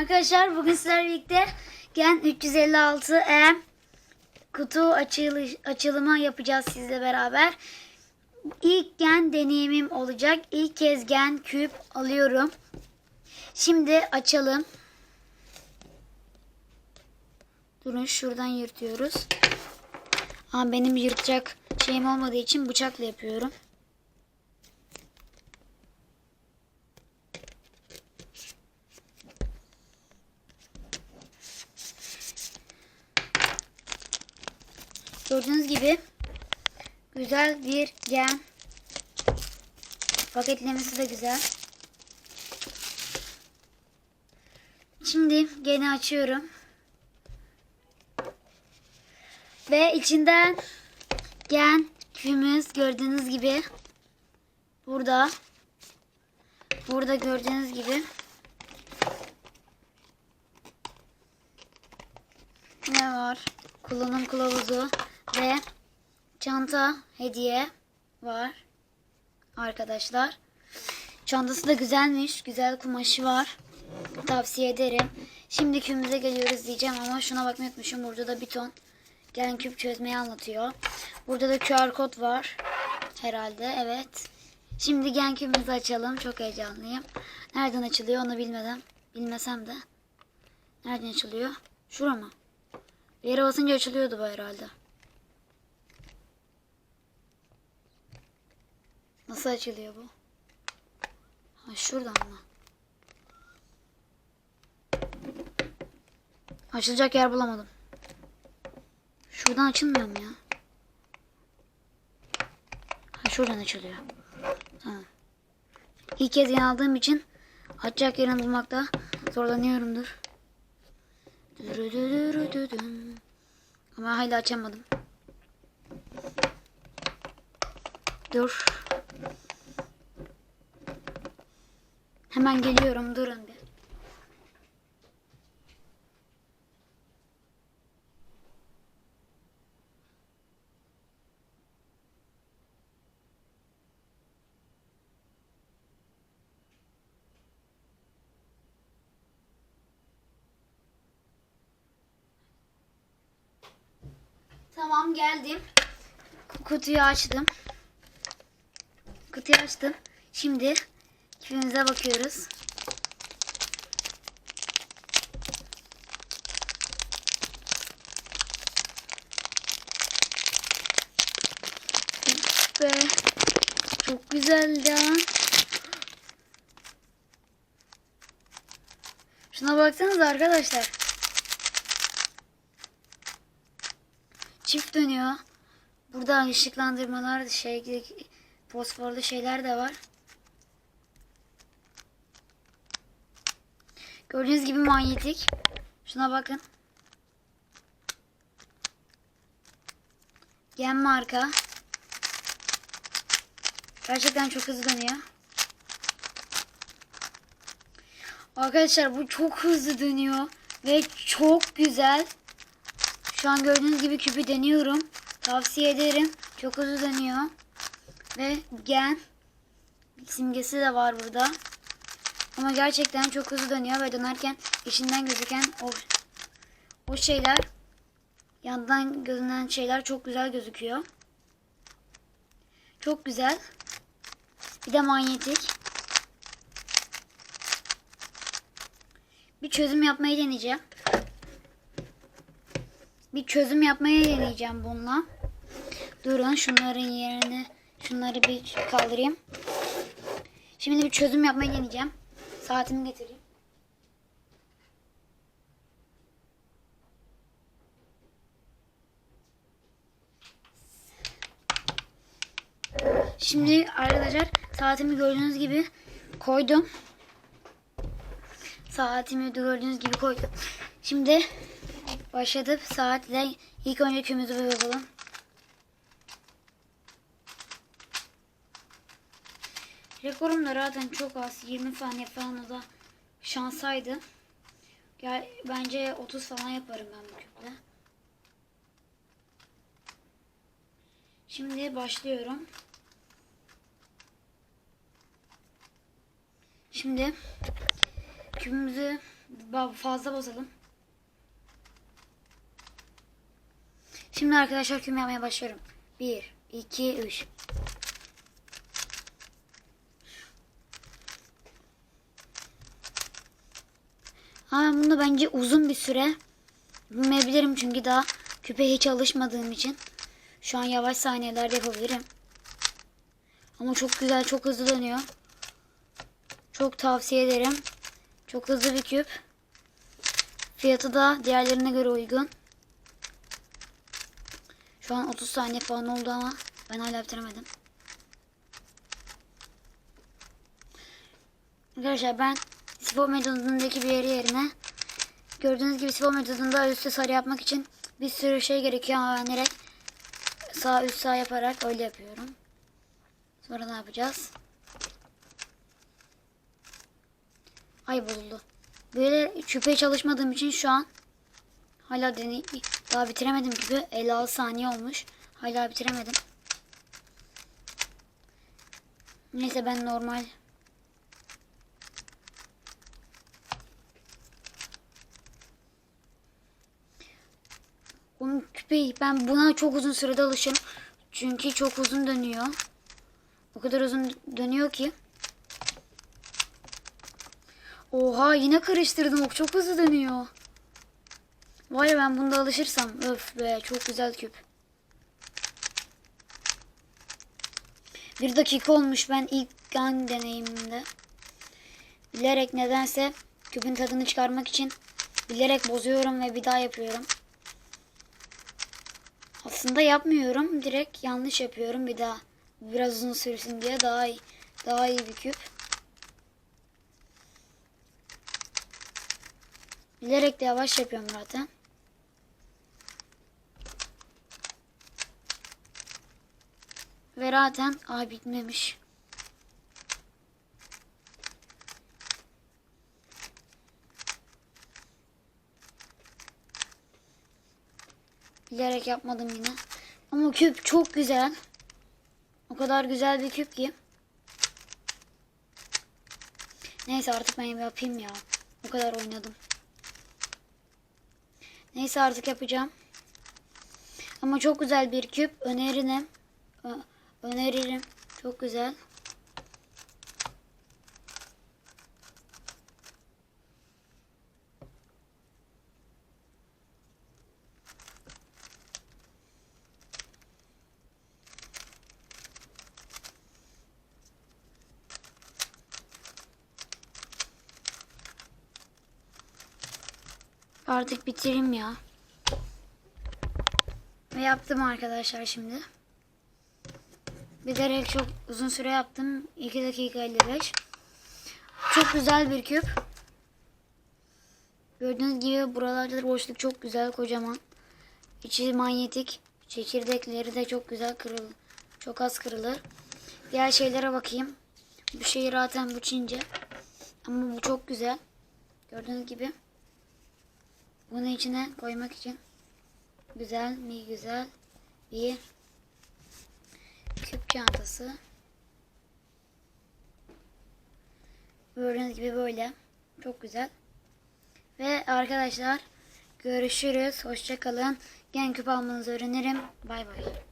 Arkadaşlar bugün sizlerle birlikte Gen 356 E kutu açılış, açılımı yapacağız sizle beraber. İlk gen deneyimim olacak. İlk kez gen küp alıyorum. Şimdi açalım. Durun şuradan yırtıyoruz. Ama benim yırtacak şeyim olmadığı için bıçakla yapıyorum. Gördüğünüz gibi güzel bir gen. Paketlemesi de güzel. Şimdi geni açıyorum. Ve içinden gen küpümüz gördüğünüz gibi burada burada gördüğünüz gibi ne var? Kullanım kılavuzu ve çanta hediye var arkadaşlar. Çantası da güzelmiş. Güzel kumaşı var. Tavsiye ederim. Şimdi küpümüze geliyoruz diyeceğim ama şuna bakmayı unutmuşum. Burada da bir ton gen küp çözmeyi anlatıyor. Burada da QR kod var. Herhalde evet. Şimdi gen küpümüzü açalım. Çok heyecanlıyım. Nereden açılıyor onu bilmeden. Bilmesem de. Nereden açılıyor? Şura mı? Bir yere basınca açılıyordu bu herhalde. Nasıl açılıyor bu? Ha şuradan mı? Açılacak yer bulamadım. Şuradan açılmıyor mu ya? Ha şuradan açılıyor. Tamam. İlk kez yeni aldığım için açacak yerini bulmakta zorlanıyorumdur. Ama hala açamadım. Dur. Hemen geliyorum. Durun bir. Tamam geldim. Kutuyu açtım. Kutuyu açtım. Şimdi küpümüze bakıyoruz. Be, çok güzel ya. Şuna baksanıza arkadaşlar. Çift dönüyor. Burada ışıklandırmalar, şey, fosforlu şeyler de var. Gördüğünüz gibi manyetik. Şuna bakın. Gen marka. Gerçekten çok hızlı dönüyor. Arkadaşlar bu çok hızlı dönüyor. Ve çok güzel. Şu an gördüğünüz gibi küpü deniyorum. Tavsiye ederim. Çok hızlı dönüyor. Ve gen simgesi de var burada. Ama gerçekten çok hızlı dönüyor ve dönerken içinden gözüken o, o şeyler yandan görünen şeyler çok güzel gözüküyor. Çok güzel. Bir de manyetik. Bir çözüm yapmayı deneyeceğim. Bir çözüm yapmaya deneyeceğim bununla. Durun şunların yerini şunları bir kaldırayım. Şimdi bir çözüm yapmayı deneyeceğim. Saatimi getireyim. Şimdi arkadaşlar saatimi gördüğünüz gibi koydum. Saatimi gördüğünüz gibi koydum. Şimdi başladık saatle ilk önce kümüzü yapalım. Rekorum da zaten çok az. 20 saniye falan da şansaydı. Ya bence 30 falan yaparım ben bu küple. Şimdi başlıyorum. Şimdi küpümüzü Fazla bozalım. Şimdi arkadaşlar küm yapmaya başlıyorum. 1, 2, 3. Ama bunu bence uzun bir süre bilmeyebilirim çünkü daha küpe hiç alışmadığım için. Şu an yavaş saniyelerde yapabilirim. Ama çok güzel, çok hızlı dönüyor. Çok tavsiye ederim. Çok hızlı bir küp. Fiyatı da diğerlerine göre uygun. Şu an 30 saniye falan oldu ama ben hala bitiremedim. Arkadaşlar ben spor metodundaki bir yeri yerine gördüğünüz gibi spor metodunda üstü sarı yapmak için bir sürü şey gerekiyor ama ben direkt sağ üst sağ yaparak öyle yapıyorum. Sonra ne yapacağız? Ay bozuldu. Böyle küpe çalışmadığım için şu an hala deney daha bitiremedim gibi 56 saniye olmuş. Hala bitiremedim. Neyse ben normal Bunun küpeyi ben buna çok uzun sürede alışım. Çünkü çok uzun dönüyor. O kadar uzun dönüyor ki. Oha yine karıştırdım. O çok hızlı dönüyor. Vay ben bunda alışırsam. Öf be çok güzel küp. Bir dakika olmuş ben ilk an deneyimimde. Bilerek nedense küpün tadını çıkarmak için bilerek bozuyorum ve bir daha yapıyorum. Aslında yapmıyorum. Direkt yanlış yapıyorum bir daha. Biraz uzun sürsün diye daha iyi, daha iyi bir küp. Bilerek de yavaş yapıyorum zaten. Ve zaten ay bitmemiş. Bilerek yapmadım yine. Ama küp çok güzel. O kadar güzel bir küp ki. Neyse artık ben yapayım ya. O kadar oynadım. Neyse artık yapacağım. Ama çok güzel bir küp. Öneririm. Öneririm. Çok güzel. Artık bitireyim ya. Ve yaptım arkadaşlar şimdi. Bilerek çok uzun süre yaptım. 2 dakika 55. Çok güzel bir küp. Gördüğünüz gibi buralarda da boşluk çok güzel kocaman. İçi manyetik. Çekirdekleri de çok güzel kırıl. Çok az kırılır. Diğer şeylere bakayım. Bu şey zaten bu Çince. Ama bu çok güzel. Gördüğünüz gibi. Bunu içine koymak için güzel mi güzel bir küp çantası. Gördüğünüz gibi böyle. Çok güzel. Ve arkadaşlar görüşürüz. Hoşçakalın. Gen küp almanızı öğrenirim. Bay bay.